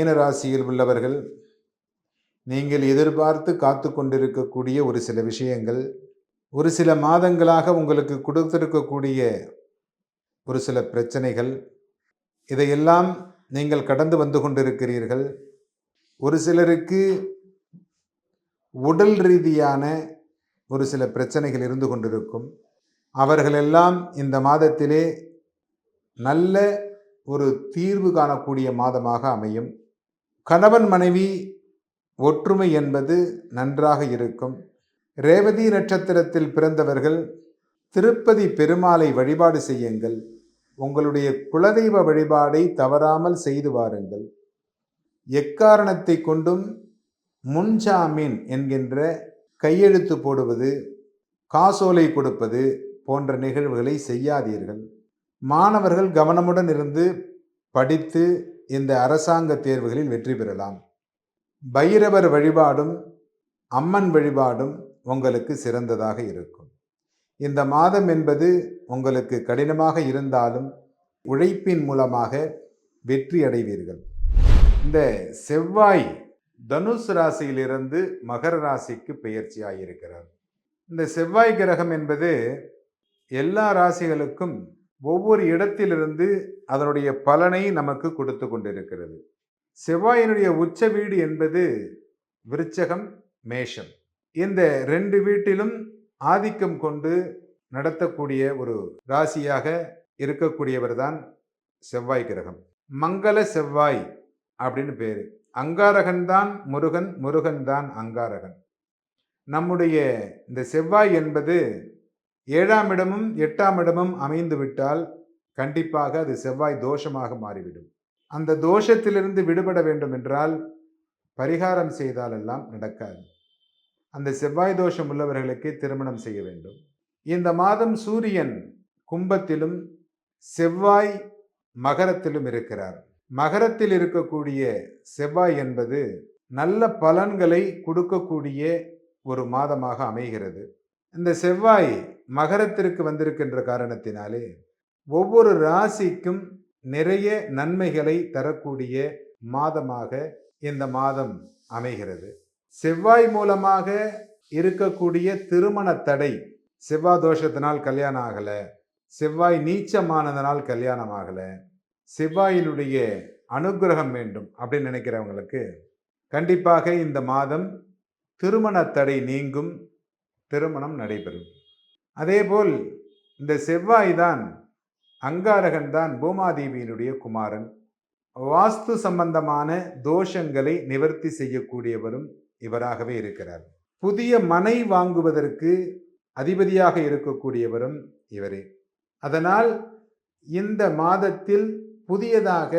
மீன ராசியில் உள்ளவர்கள் நீங்கள் எதிர்பார்த்து காத்து கொண்டிருக்கக்கூடிய ஒரு சில விஷயங்கள் ஒரு சில மாதங்களாக உங்களுக்கு கொடுத்திருக்கக்கூடிய ஒரு சில பிரச்சனைகள் இதையெல்லாம் நீங்கள் கடந்து வந்து கொண்டிருக்கிறீர்கள். ஒரு சிலருக்கு உடல் ரீதியான ஒரு சில பிரச்சனைகள் இருந்து கொண்டிருக்கும். அவர்களெல்லாம் இந்த மாதத்திலே நல்ல ஒரு தீர்வு காணக்கூடிய மாதமாக அமையும். கணவன் மனைவி ஒற்றுமை என்பது நன்றாக இருக்கும். ரேவதி நட்சத்திரத்தில் பிறந்தவர்கள் திருப்பதி பெருமாளை வழிபாடு செய்யுங்கள். உங்களுடைய குலதெய்வ வழிபாடை தவறாமல் செய்து வாருங்கள். எக்காரணத்தை கொண்டும் முன்ஜாமீன் என்கின்ற கையெழுத்து போடுவது காசோலை கொடுப்பது போன்ற நிகழ்வுகளை செய்யாதீர்கள். மாணவர்கள் கவனமுடன் இருந்து படித்து இந்த அரசாங்க தேர்வுகளில் வெற்றி பெறலாம். பைரவர் வழிபாடும் அம்மன் வழிபாடும் உங்களுக்கு சிறந்ததாக இருக்கும். இந்த மாதம் என்பது உங்களுக்கு கடினமாக இருந்தாலும் உழைப்பின் மூலமாக வெற்றி அடைவீர்கள். இந்த செவ்வாய் தனுஷ் ராசியிலிருந்து மகர ராசிக்கு பெயர்ச்சியாகியிருக்கிறார் இந்த செவ்வாய் கிரகம் என்பது எல்லா ராசிகளுக்கும் ஒவ்வொரு இடத்திலிருந்து அதனுடைய பலனை நமக்கு கொடுத்து கொண்டிருக்கிறது. செவ்வாயினுடைய உச்ச வீடு என்பது விருச்சகம் மேஷம். இந்த ரெண்டு வீட்டிலும் ஆதிக்கம் கொண்டு நடத்தக்கூடிய ஒரு ராசியாக இருக்கக்கூடியவர் தான் செவ்வாய் கிரகம். மங்கள செவ்வாய் அப்படின்னு பேர். அங்காரகன் தான் முருகன் முருகன் தான் அங்காரகன். நம்முடைய இந்த செவ்வாய் என்பது ஏழாம் இடமும் எட்டாம் இடமும் அமைந்து விட்டால் கண்டிப்பாக அது செவ்வாய் தோஷமாக மாறிவிடும். அந்த தோஷத்திலிருந்து விடுபட வேண்டும் என்றால் பரிகாரம் செய்தாலெல்லாம் நடக்காது. அந்த செவ்வாய் தோஷம் உள்ளவர்களுக்கு திருமணம் செய்ய வேண்டும். இந்த மாதம் சூரியன் கும்பத்திலும் செவ்வாய் மகரத்திலும் இருக்கிறார். மகரத்தில் இருக்கக்கூடிய செவ்வாய் என்பது நல்ல பலன்களை கொடுக்கக்கூடிய ஒரு மாதமாக அமைகிறது. இந்த செவ்வாய் மகரத்திற்கு வந்திருக்கின்ற காரணத்தினாலே ஒவ்வொரு ராசிக்கும் நிறைய நன்மைகளை தரக்கூடிய மாதமாக இந்த மாதம் அமைகிறது. செவ்வாய் மூலமாக இருக்கக்கூடிய திருமண தடை செவ்வாய் தோஷத்தினால் கல்யாணம் ஆகலை செவ்வாய் நீச்சமானதனால் கல்யாணம் ஆகலை செவ்வாயினுடைய அனுக்கிரகம் வேண்டும் அப்படின்னு நினைக்கிறவங்களுக்கு கண்டிப்பாக இந்த மாதம் திருமண தடை நீங்கும். திருமணம் நடைபெறும். அதேபோல் இந்த செவ்வாய் தான் அங்காரகன் தான் பூமாதேவியினுடைய குமாரன். வாஸ்து சம்பந்தமான தோஷங்களை நிவர்த்தி செய்யக்கூடியவரும் இவராகவே இருக்கிறார். புதிய மனை வாங்குவதற்கு அதிபதியாக இருக்கக்கூடியவரும் இவரே. அதனால் இந்த மாதத்தில் புதியதாக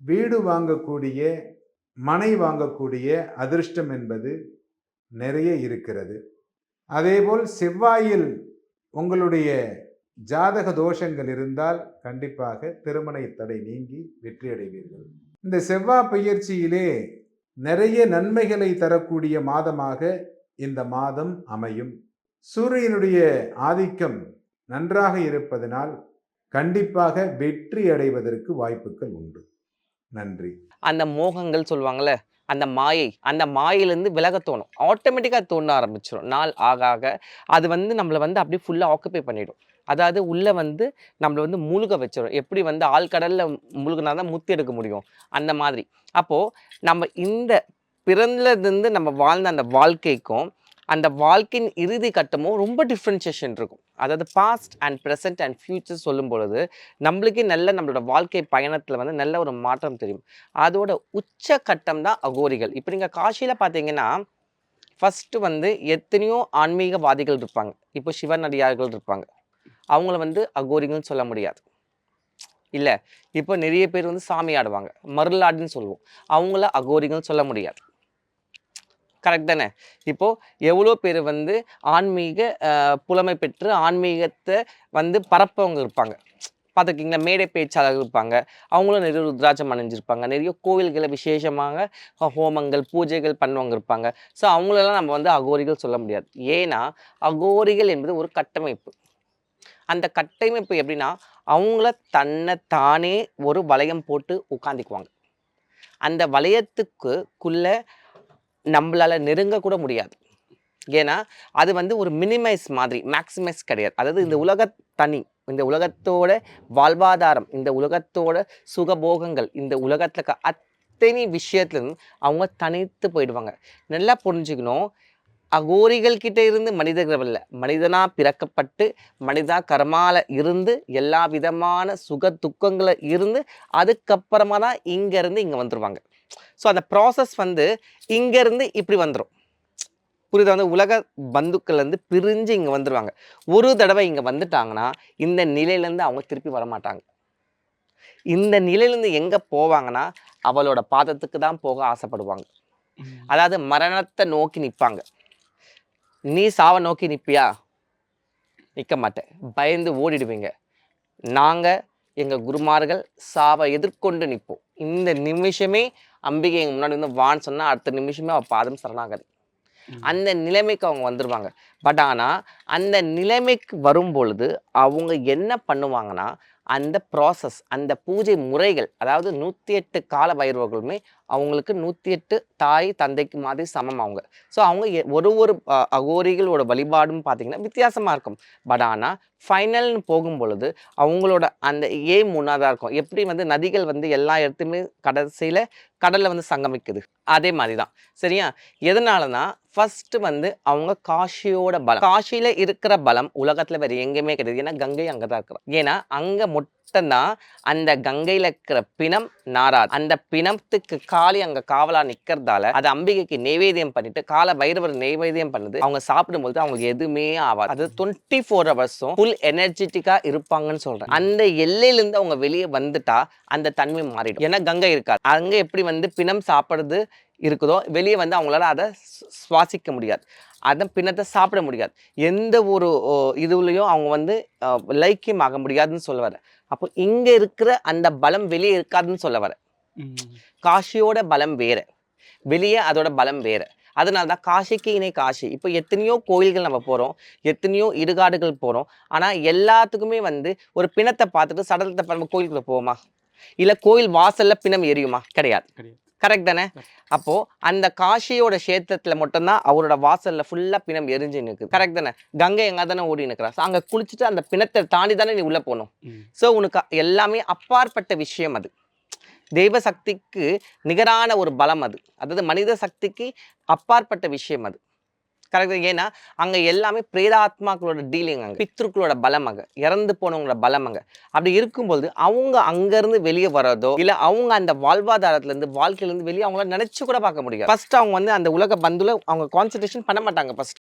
வீடு வாங்கக்கூடிய மனை வாங்கக்கூடிய அதிர்ஷ்டம் என்பது நிறைய இருக்கிறது. அதேபோல் செவ்வாயில் உங்களுடைய ஜாதக தோஷங்கள் இருந்தால் கண்டிப்பாக திருமண தடை நீங்கி வெற்றி அடைவீர்கள். இந்த செவ்வாய் பயிற்சியிலே நிறைய நன்மைகளை தரக்கூடிய மாதமாக இந்த மாதம் அமையும். சூரியனுடைய ஆதிக்கம் நன்றாக இருப்பதனால் கண்டிப்பாக வெற்றி அடைவதற்கு வாய்ப்புகள் உண்டு. நன்றி. அந்த மோகங்கள் சொல்லுவாங்கல்ல அந்த மாயை அந்த மாயிலேருந்து விலக தோணும். ஆட்டோமேட்டிக்காக தோண ஆரம்பிச்சிடும் நாள் ஆக ஆக அது வந்து நம்மளை வந்து அப்படியே ஃபுல்லாக ஆக்குப்பை பண்ணிடும். அதாவது உள்ளே வந்து நம்மளை வந்து மூழ்க வச்சிடும் எப்படி வந்து ஆழ்கடலில் மூழ்கினா தான் முத்தி எடுக்க முடியும். அந்த மாதிரி. அப்போது நம்ம இந்த பிறந்ததுலேருந்து நம்ம வாழ்ந்த அந்த வாழ்க்கைக்கும் அந்த வாழ்க்கையின் இறுதி கட்டமும் ரொம்ப டிஃப்ரென்ஷியேஷன் இருக்கும். அதாவது past and present and future சொல்லும் பொழுது நம்மளுக்கே நல்ல நம்மளோட வாழ்க்கை பயணத்தில் வந்து நல்ல ஒரு மாற்றம் தெரியும். அதோட உச்ச கட்டம் தான் அகோரிகள். இப்போ நீங்கள் காஷியில் பார்த்தீங்கன்னா ஃபஸ்ட்டு வந்து எத்தனையோ ஆன்மீகவாதிகள் இருப்பாங்க. இப்போ சிவனடியார்கள் இருப்பாங்க. அவங்கள வந்து அகோரிகள்னு சொல்ல முடியாது. இல்லை இப்போ நிறைய பேர் வந்து சாமி ஆடுவாங்க. மருளாடுன்னு சொல்லுவோம். அவங்கள அகோரிகள்னு சொல்ல முடியாது. கரெக்ட் தானே? இப்போது எவ்வளோ பேர் வந்து ஆன்மீக புலமை பெற்று ஆன்மீகத்தை வந்து பரப்பவங்க இருப்பாங்க. பார்த்துக்கிங்களா மேடை பேச்சாளர்கள் இருப்பாங்க. அவங்களும் நிறைய ருத்ராட்சம் அணிஞ்சிருப்பாங்க. நிறைய கோவில்களை விசேஷமாக ஹோமங்கள் பூஜைகள் பண்ணுவவங்க இருப்பாங்க. ஸோ அவங்களெல்லாம் நம்ம வந்து அகோரிகள் சொல்ல முடியாது. ஏன்னா அகோரிகள் என்பது ஒரு கட்டமைப்பு. அந்த கட்டமைப்பு எப்படின்னா அவங்கள தன்னை தானே ஒரு வளையம் போட்டு உட்காந்துக்குவாங்க அந்த வளையத்துக்குள்ளே நம்மளால நெருங்க கூட முடியாது. ஏன்னா அது வந்து ஒரு மினிமைஸ் மாதிரி மேக்ஸிமைஸ் கிடையாது. அதாவது இந்த உலக தனி இந்த உலகத்தோட வாழ்வாதாரம் இந்த உலகத்தோட சுகபோகங்கள் இந்த உலகத்துல இருக்க அத்தனை விஷயத்துல இருந்து அவங்க தனித்து போயிடுவாங்க. நல்லா புரிஞ்சுக்கணும். அகோரிகள் கிட்ட இருந்து மனிதர்கள் இல்லை. மனிதனா பிறக்கப்பட்டு மனிதா கர்மால இருந்து எல்லா விதமான சுக துக்கங்களை இருந்து அதுக்கப்புறமா தான் இங்க இருந்து இங்க வந்துருவாங்க. ஸோ அந்த ப்ராசஸ் வந்து இங்க இருந்து இப்படி வந்துடும் புரியுதா? வந்து உலக பந்துக்கள் இருந்து பிரிஞ்சு இங்க வந்துருவாங்க. ஒரு தடவை இங்க வந்துட்டாங்கன்னா இந்த நிலையிலேருந்து அவங்க திருப்பி வர மாட்டாங்க இந்த நிலையிலேருந்து எங்க போவாங்கன்னா அவளோட பாதத்துக்கு தான் போக ஆசைப்படுவாங்க. அதாவது மரணத்தை நோக்கி நிற்பாங்க நீ சாவை நோக்கி நிற்பியா நிற்க மாட்டேன். பயந்து ஓடிடுவீங்க. நாங்கள் எங்கள் குருமார்கள் சாவை எதிர்கொண்டு நிற்போம் இந்த நிமிஷமே அம்பிகை எங்கள் முன்னாடி வந்து வான்னு சொன்னால் அடுத்த நிமிஷமே அவள் பாதம் சரணாகதி. அந்த நிலைமைக்கு அவங்க வந்துடுவாங்க பட் ஆனால் அந்த நிலைமைக்கு வரும் பொழுது அவங்க என்ன பண்ணுவாங்கன்னா அந்த ப்ராசஸ் அந்த பூஜை முறைகள் அதாவது நூற்றி எட்டு கால பைரவர்களுமே அவங்களுக்கு நூற்றி எட்டு தாய் தந்தைக்கு மாதிரி சமம் அவங்க. ஸோ அவங்க எ- ஒரு ஒரு அகோரிகளோட வழிபாடும் பார்த்தீங்கன்னா வித்தியாசமாக இருக்கும். பட் ஆனால் ஃபைனல்னு போகும் பொழுது அவங்களோட அந்த ஏம் ஒன்றாதான் இருக்கும். எப்படி வந்து நதிகள் வந்து எல்லா இடத்துலையுமே கடைசியில் கடலில் வந்து சங்கமிக்குது. அதே மாதிரி தான் சரியா? எதனாலனா ஃபர்ஸ்ட் வந்து அவங்க காஷியோட பலம். காஷியில இருக்கிற பலம் உலகத்துல வேற எங்கேயுமே கிடையாது. ஏன்னா கங்கை அங்கே தான் இருக்கிறோம் ஏன்னா அங்க மட்டும்தான் அந்த கங்கையில இருக்கிற பிணம் நாராது அந்த பிணத்துக்கு காளி அங்க காவலா நிக்கிறதால அது அம்பிகைக்கு நைவேத்தியம் பண்ணிட்டு கால பைரவர் நைவேத்தியம் பண்ணுது. அவங்க சாப்பிடும்போது அவங்களுக்கு எதுவுமே ஆகாது அது டுவெண்ட்டி ஃபோர் ஹவர்ஸும் ஃபுல் எனர்ஜெட்டிக்கா இருப்பாங்கன்னு சொல்றேன். அந்த எல்லையில இருந்து அவங்க வெளியே வந்துட்டா அந்த தன்மை மாறிடும். ஏன்னா கங்கை இருக்காது. அங்க எப்படி வந்து பிணம் சாப்பிடுறது இருக்குதோ வெளியே வந்து அவங்களால அதை சுவாசிக்க முடியாது. அதை பின்னத்தை சாப்பிட முடியாது. எந்த ஒரு இதுலயும் அவங்க வந்து லைக்கியம் ஆக முடியாதுன்னு சொல்ல வர அப்போ இங்க இருக்கிற அந்த பலம் வெளியே இருக்காதுன்னு சொல்ல வர காஷியோட பலம் வேற. வெளியே அதோட பலம் வேற. அதனால தான் காசிக்கு இணை காசி இப்போ எத்தனையோ கோயில்கள் நம்ம போகிறோம் எத்தனையோ இடுகாடுகள் போகிறோம் ஆனால் எல்லாத்துக்குமே வந்து ஒரு பிணத்தை பார்த்துட்டு சடலத்தை பார்த்து கோயிலுக்குள்ள போவோமா? இல்லை கோயில் வாசல்ல பிணம் எரியுமா? கிடையாது. கிடையாது. கரெக்ட் தானே? அப்போ அந்த காஷியோட கஷேத்திரத்துல மட்டும்தான் அவரோட வாசல்ல ஃபுல்லா பிணம் எரிஞ்சு நிற்குது கரெக்ட் தானே? கங்கை எங்க தானே ஓடி நிற்கிறா So, அங்க குளிச்சுட்டு அந்த பிணத்தை தாண்டி தானே நீ உள்ள போகணும். ஸோ உனக்கு எல்லாமே அப்பாற்பட்ட விஷயம் அது. தெய்வ சக்திக்கு நிகரான ஒரு பலம் அது. அதாவது மனித சக்திக்கு அப்பாற்பட்ட விஷயம் அது. கரெக்ட் ஏன்னா அங்கே எல்லாமே பிரேதாத்மாக்களோட டீலிங் அங்கே. பித்ருக்களோட பலம் அங்கே. இறந்து போனவங்களோட பலம் அங்கே. அப்படி இருக்கும்போது அவங்க அங்கேருந்து வெளியே வர்றதோ இல்லை அவங்க அந்த வாழ்வாதாரத்துலேருந்து வாழ்க்கையிலேருந்து வெளியே அவங்களால நினச்சி கூட பார்க்க முடியாது. ஃபர்ஸ்ட் அவங்க வந்து அந்த உலக பந்துல அவங்க கான்சன்ட்ரேஷன் பண்ண மாட்டாங்க ஃபர்ஸ்ட்